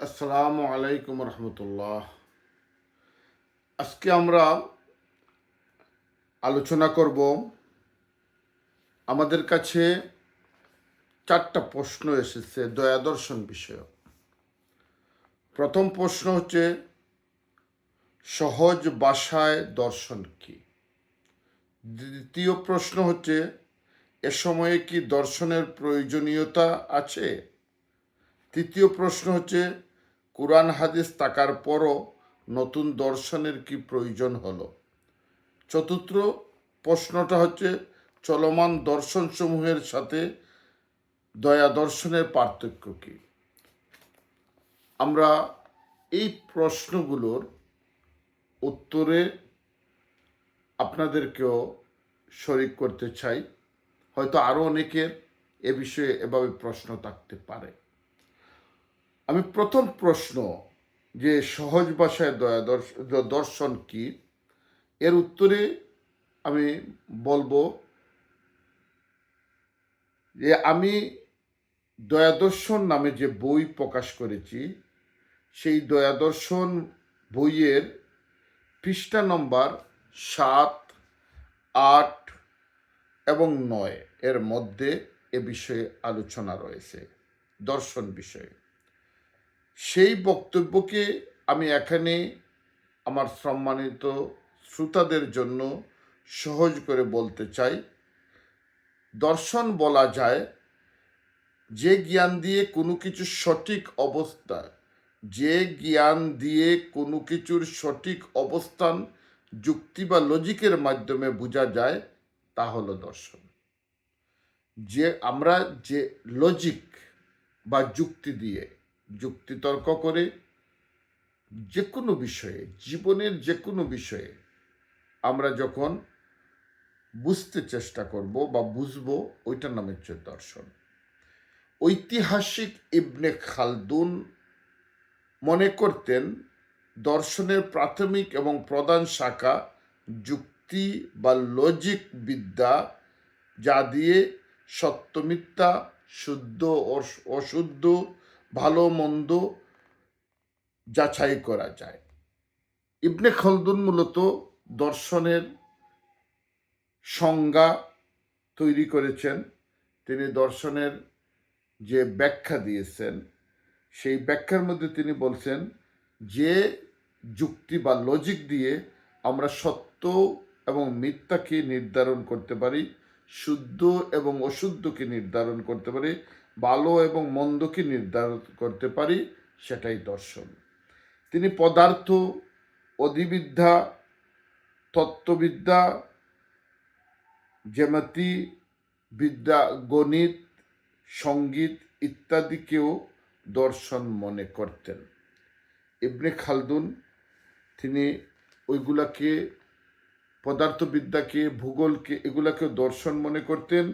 আসসালামু আলাইকুম রহমতুল্লাহ। আজকে আমরা আলোচনা করব আমাদের কাছে চারটা প্রশ্ন এসেছে দয়া দর্শন বিষয়ক। প্রথম প্রশ্ন হচ্ছে, সহজ ভাষায় দর্শন কি? দ্বিতীয় প্রশ্ন হচ্ছে, এ সময়ে কি দর্শনের প্রয়োজনীয়তা আছে? তৃতীয় প্রশ্ন হচ্ছে কোরআন হাদিস থাকার পরও নতুন দর্শনের কি প্রয়োজন হলো? চতুর্থ প্রশ্নটা হচ্ছে, চলমান দর্শনসমূহের সাথে দয়া দর্শনের পার্থক্য কি? আমরা এই প্রশ্নগুলোর উত্তরে আপনাদেরকেও শরিক করতে চাই। হয়তো আরও অনেকের এ বিষয়ে এভাবে প্রশ্ন থাকতে পারে। আমি প্রথম প্রশ্ন যে সহজ ভাষায় দয়া দর্শ- দর্শন কি? এর উত্তরে আমি বলব যে আমি দয়াদর্শন নামে যে বই প্রকাশ করেছি, সেই দয়াদর্শন বইয়ের পৃষ্ঠা নম্বর সাত, আট এবং নয় এর মধ্যে এ বিষয়ে আলোচনা রয়েছে, দর্শন বিষয়ে। সেই বক্তব্যকে আমি এখানে আমার সম্মানিত শ্রোতাদের জন্য সহজ করে বলতে চাই। দর্শন বলা যায়, যে জ্ঞান দিয়ে কোনো কিছু সঠিক অবস্থা, যে জ্ঞান দিয়ে কোনো কিছুর সঠিক অবস্থান, যুক্তি বা লজিকের মাধ্যমে বোঝা যায়, তা হলো দর্শন। যে আমরা যে লজিক বা যুক্তি দিয়ে যুক্তিতর্ক করে যে কোনো বিষয়ে, জীবনের যে কোনো বিষয়ে আমরা যখন বুঝতে চেষ্টা করব বা বুঝব, ওইটার নাম হচ্ছে দর্শন। ঐতিহাসিক ইবনে খালদুন মনে করতেন, দর্শনের প্রাথমিক এবং প্রধান শাখা যুক্তি বা লজিক বিদ্যা, যা দিয়ে সত্য মিথ্যা, শুদ্ধ অশুদ্ধ ভালো, মন্দ যাচাই করা যায়। ইবনে খলদুন মূলত দর্শনের সংজ্ঞা তৈরি করেছেন। তিনি দর্শনের যে ব্যাখ্যা দিয়েছেন, সেই ব্যাখ্যার মধ্যে তিনি বলছেন যে যুক্তি বা লজিক দিয়ে আমরা সত্য এবং মিথ্যাকে নির্ধারণ করতে পারি, শুদ্ধ এবং অশুদ্ধকে নির্ধারণ করতে পারি ভালো এবং মন্দকে নির্ধারণ করতে পারি, সেটাই দর্শন। তিনি পদার্থ, অধিবিদ্যা, তত্ত্ববিদ্যা, জ্যামিতি, বিদ্যা, গণিত, সংগীত ইত্যাদিকেও দর্শন মনে করতেন। ইবনে খালদুন, তিনি ওইগুলাকে, পদার্থবিদ্যাকে, ভূগোলকে, এগুলাকেও দর্শন মনে করতেন।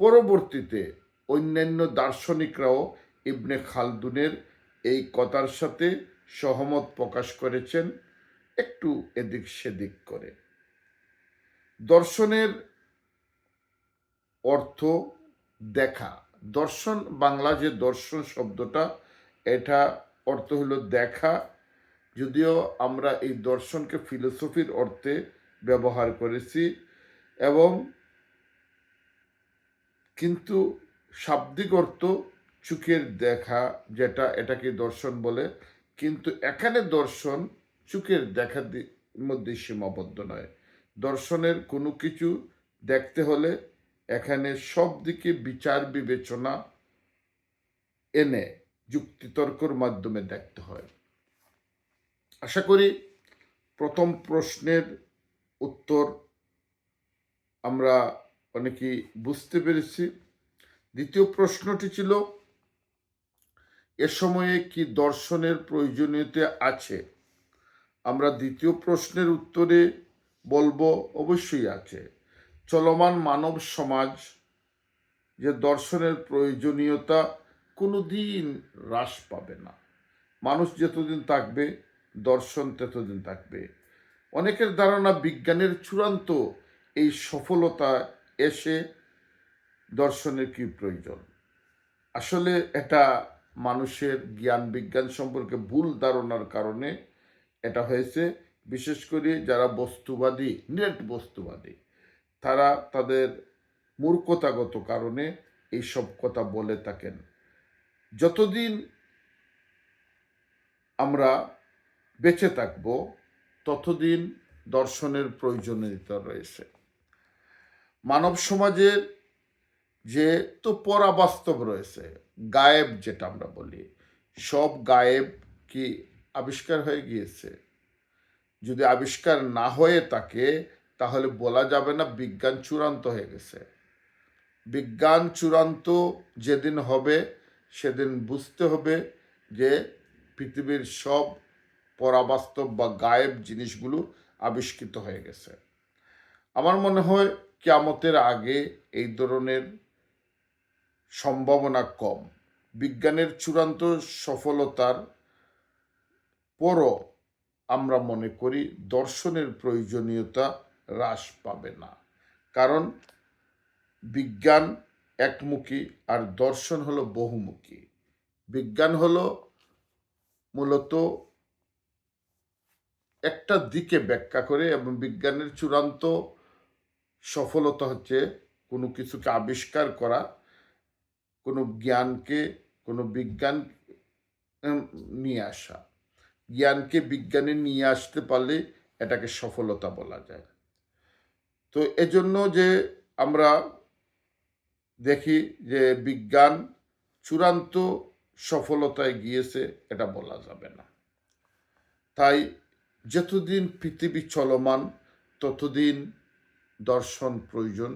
পরবর্তীতে অন্যান্য দার্শনিকরাও ইবনে খালদুনের এই কথার সাথে সহমত প্রকাশ করেছেন, একটু এদিক সেদিক করে। দর্শনের অর্থ দেখা। দর্শন, বাংলা যে দর্শন শব্দটা, এটা অর্থ হলো দেখা। যদিও আমরা এই দর্শনকে ফিলোসফির অর্থে ব্যবহার করেছি এবং কিন্তু শাব্দিক অর্থ চোখের দেখা যেটা এটাকে দর্শন বলে, কিন্তু এখানে দর্শন চোখের দেখা দি- মধ্যে সীমাবদ্ধ নয়। দর্শনের কোনো কিছু দেখতে হলে এখানে সব দিকে বিচার বিবেচনা এনে যুক্তিতর্কর মাধ্যমে দেখতে হয়। আশা করি প্রথম প্রশ্নের উত্তর আমরা অনেকেই বুঝতে পেরেছি। দ্বিতীয় প্রশ্নটি ছিল, এ সময়ে কি দর্শনের প্রয়োজনীয়তা আছে? আমরা দ্বিতীয় প্রশ্নের উত্তরে বলব, অবশ্যই আছে। চলমান মানব সমাজ যে দর্শনের প্রয়োজনীয়তা কোনো দিন হ্রাস পাবে না। মানুষ যতদিন থাকবে, দর্শন ততদিন থাকবে। অনেকের ধারণা বিজ্ঞানের চূড়ান্ত এই সফলতা এসে দর্শনের কি প্রয়োজন? আসলে এটা মানুষের জ্ঞান বিজ্ঞান সম্পর্কে ভুল ধারণার কারণে এটা হয়েছে। বিশেষ করে যারা বস্তুবাদী, নেট বস্তুবাদী, তারা তাদের মূর্খতাগত কারণে এইসব কথা বলে থাকেন। যতদিন আমরা বেঁচে থাকব, ততদিন দর্শনের প্রয়োজনীয়তা রয়েছে। মানব সমাজের যে তো পরাবাস্তব রয়েছে, গায়েব যেটা আমরা বলি, সব গায়েব কি আবিষ্কার হয়ে গিয়েছে? যদি আবিষ্কার না হয়ে থাকে, তাহলে বলা যাবে না বিজ্ঞান চূড়ান্ত হয়ে গেছে। বিজ্ঞান চূড়ান্ত যেদিন হবে, সেদিন বুঝতে হবে যে পৃথিবীর সব পরাবাস্তব বা গায়েব জিনিসগুলো আবিষ্কৃত হয়ে গেছে। আমার মনে হয় কেয়ামতের আগে এই ধরনের সম্ভাবনা কম। বিজ্ঞানের চূড়ান্ত সফলতার পরও আমরা মনে করি দর্শনের প্রয়োজনীয়তা হ্রাস পাবে না। কারণ বিজ্ঞান একমুখী আর দর্শন হলো বহুমুখী। বিজ্ঞান হলো মূলত একটা দিকে ব্যাখ্যা করে এবং বিজ্ঞানের চূড়ান্ত সফলতা হচ্ছে কোনো কিছুকে আবিষ্কার করা, কোনো জ্ঞানকে, কোনো বিজ্ঞান নিয়ে আসা। জ্ঞানকে বিজ্ঞানে নিয়ে আসতে পারলে এটাকে সফলতা বলা যায়। তো এজন্য যে আমরা দেখি যে বিজ্ঞান চূড়ান্ত সফলতায় গিয়েছে, এটা বলা যাবে না। তাই যতদিন পৃথিবী চলমান, ততদিন দর্শন প্রয়োজন।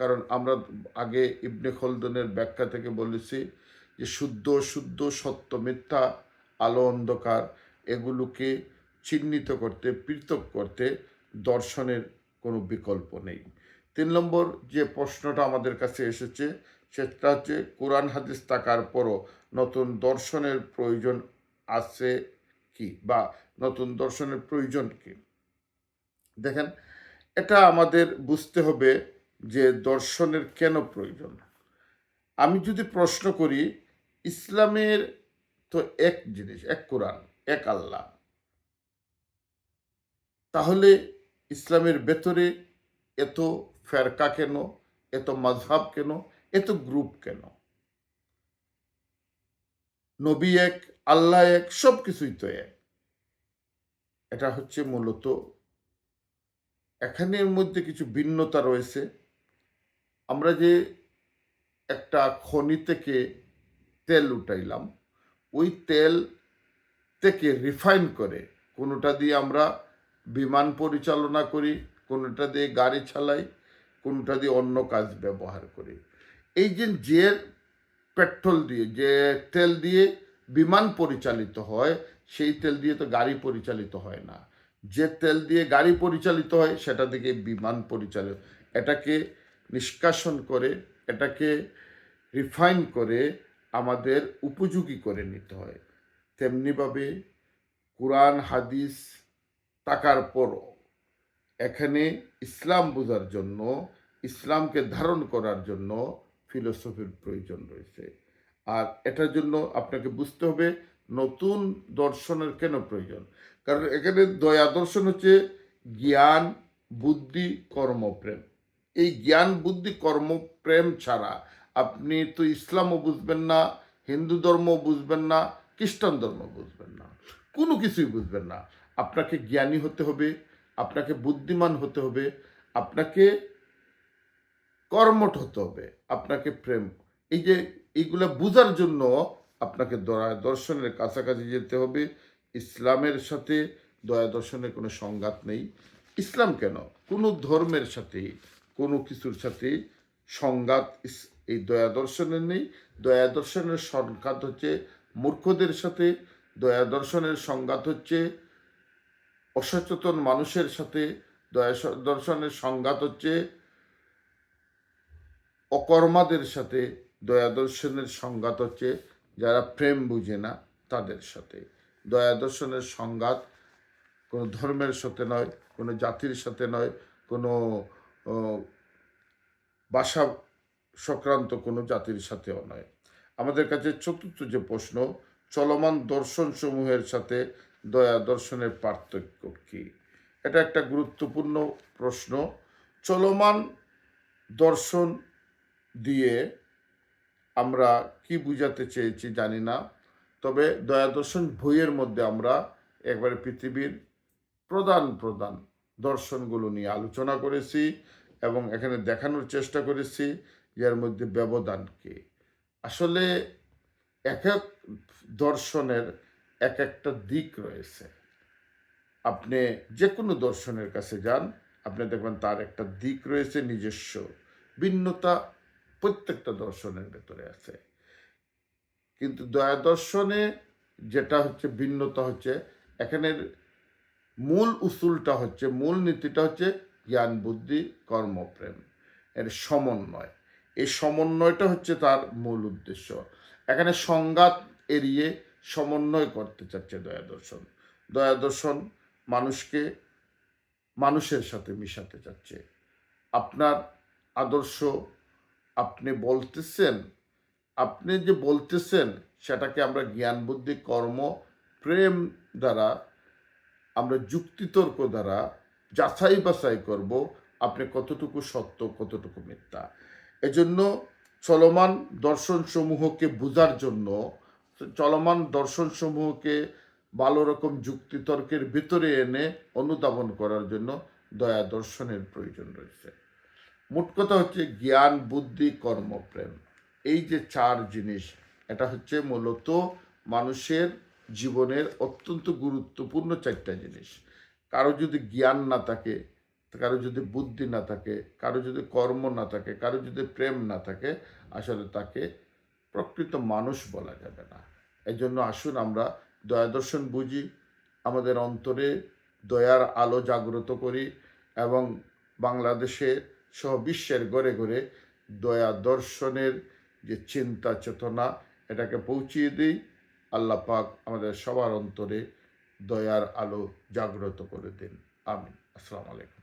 কারণ আমরা আগে ইবনে খলদনের ব্যাখ্যা থেকে বলেছি যে শুদ্ধ শুদ্ধ সত্য মিথ্যা, আলো অন্ধকার এগুলোকে চিহ্নিত করতে, পৃথক করতে দর্শনের কোনো বিকল্প নেই। তিন নম্বর যে প্রশ্নটা আমাদের কাছে এসেছে, সেটা হচ্ছে কোরআন হাদিস থাকার পরও নতুন দর্শনের প্রয়োজন আছে কি বা নতুন দর্শনের প্রয়োজন কি? দেখেন এটা আমাদের বুঝতে হবে যে দর্শনের কেন প্রয়োজন। আমি যদি প্রশ্ন করি, ইসলামের তো এক জিনিস, এক কোরআন, এক আল্লাহ। তাহলে ইসলামের ভেতরে এত ফেরকা কেন, এত মাঝহাব কেন, এত গ্রুপ কেন? নবী এক, আল্লাহ এক সব কিছুই তো এক। এটা হচ্ছে মূলত এখানের মধ্যে কিছু ভিন্নতা রয়েছে। আমরা যে একটা খনি থেকে তেল উঠাইলাম, ওই তেল থেকে রিফাইন করে কোনোটা দিয়ে আমরা বিমান পরিচালনা করি, কোনোটা দিয়ে গাড়ি চালাই, কোনোটা দিয়ে অন্য কাজ ব্যবহার করি। এই যে যে পেট্রোল দিয়ে, যে তেল দিয়ে বিমান পরিচালিত হয়, সেই তেল দিয়ে তো গাড়ি পরিচালিত হয় না। যে তেল দিয়ে গাড়ি পরিচালিত হয়, সেটা থেকে বিমান পরিচালিত এটাকে নিষ্কাশন করে, এটাকে রিফাইন করে আমাদের উপযোগী করে নিতে হয়। তেমনিভাবে কোরআন, হাদিস থাকার পরও এখানে ইসলাম বোঝার জন্য, ইসলামকে ধারণ করার জন্য ফিলোসফির প্রয়োজন রয়েছে। আর এটার জন্য আপনাকে বুঝতে হবে, নতুন দর্শনের কেন প্রয়োজন? কারণ এখানে দয়া দর্শন হচ্ছে জ্ঞান, বুদ্ধি কর্মপ্রেম এই জ্ঞান, বুদ্ধি কর্মপ্রেম ছাড়া আপনি তো ইসলামও বুঝবেন না, হিন্দু ধর্ম বুঝবেন না, খ্রিস্টান ধর্ম বুঝবেন না। কোনো কিছুই বুঝবেন না। আপনাকে জ্ঞানী হতে হবে, আপনাকে বুদ্ধিমান হতে হবে, আপনাকে কর্মঠ হতে হবে, আপনাকে প্রেম। এই যে এইগুলা বোঝার জন্য আপনাকে দর্শনের কাছাকাছি যেতে হবে। ইসলামের সাথে দয়া দর্শনের কোনো সংঘাত নেই। ইসলাম কেন? কোনো ধর্মের সাথে, কোনো কিছুর সাথে সংঘাত এই দয়া দর্শনের নেই। দয়া দর্শনের সংঘাত হচ্ছে মূর্খদের সাথে, দয়া দর্শনের সংঘাত হচ্ছে অসচেতন মানুষের সাথে, দয়া দর্শনের সংঘাত হচ্ছে অকর্মাদের সাথে, দয়া দর্শনের সংঘাত হচ্ছে যারা প্রেম বুঝে না তাদের সাথে। দয়া দর্শনের সংঘাত, কোনো ধর্মের সাথে নয়, কোনো জাতির সাথে নয়, কোনো ভাষা সংক্রান্ত কোনো জাতির সাথেও নয়। আমাদের কাছে চতুর্থ যে প্রশ্ন, চলমান দর্শন সমূহের সাথে দয়া দর্শনের পার্থক্য কী? এটা একটা গুরুত্বপূর্ণ প্রশ্ন। চলমান দর্শন দিয়ে আমরা কি বুঝাতে চেয়েছি জানি না। তবে দয়া দর্শন বইয়ের মধ্যে আমরা একবারে পৃথিবীর প্রধান প্রধান দর্শনগুলো নিয়ে আলোচনা করেছি এবং এখানে দেখানোর চেষ্টা করেছি যার মধ্যে ব্যবধান কি। আসলে এক এক দর্শনের এক একটা দিক রয়েছে। আপনি যে কোনো দর্শনের কাছে যান, আপনি দেখবেন তার একটা দিক রয়েছে নিজস্ব, ভিন্নতা প্রত্যেকটা দর্শনের ভেতরে আছে। কিন্তু দয়া দর্শনে যেটা হচ্ছে ভিন্নতা হচ্ছে এখানের মূল উসুলটা হচ্ছে, মূল নীতিটা হচ্ছে জ্ঞান, বুদ্ধি কর্মপ্রেম এর সমন্বয়। এই সমন্বয়টা হচ্ছে তার মূল উদ্দেশ্য। এখানে সংঘাত এড়িয়ে সমন্বয় করতে চাচ্ছে দয়া দর্শন। দয়া দর্শন মানুষকে মানুষের সাথে মিশাতে চাচ্ছে। আপনার আদর্শ আপনি বলতেছেন আপনি যে বলতেছেন, সেটাকে আমরা জ্ঞান, বুদ্ধি, কর্ম, প্রেম দ্বারা, আমরা যুক্তিতর্ক দ্বারা যাচাই বাছাই করব, আপনি কতটুকু সত্য, কতটুকু মিথ্যা। এজন্য চলমান দর্শনসমূহকে বোঝার জন্য, চলমান দর্শনসমূহকে ভালো রকম যুক্তিতর্কের ভিতরে এনে অনুধাবন করার জন্য দয়া দর্শনের প্রয়োজন রয়েছে। মোট কথা হচ্ছে জ্ঞান, বুদ্ধি কর্মপ্রেম এই যে চার জিনিস, এটা হচ্ছে মূলত মানুষের জীবনের অত্যন্ত গুরুত্বপূর্ণ চারটা জিনিস। কারও যদি জ্ঞান না থাকে, কারও যদি বুদ্ধি না থাকে, কারও যদি কর্ম না থাকে, কারও যদি প্রেম না থাকে, আসলে তাকে প্রকৃত মানুষ বলা যাবে না। এই জন্য আসুন আমরা দয়া দর্শন বুঝি, আমাদের অন্তরে দয়ার আলো জাগ্রত করি এবং বাংলাদেশে সহ বিশ্বের গড়ে গড়ে দয়া দর্শনের যে চিন্তা, চেতনা এটাকে পৌঁছিয়ে দিই, আল্লাহ পাক আমাদের সবার অন্তরে দয়ার আলো জাগ্রত করে দিন। আমিন। আসসালামু আলাইকুম।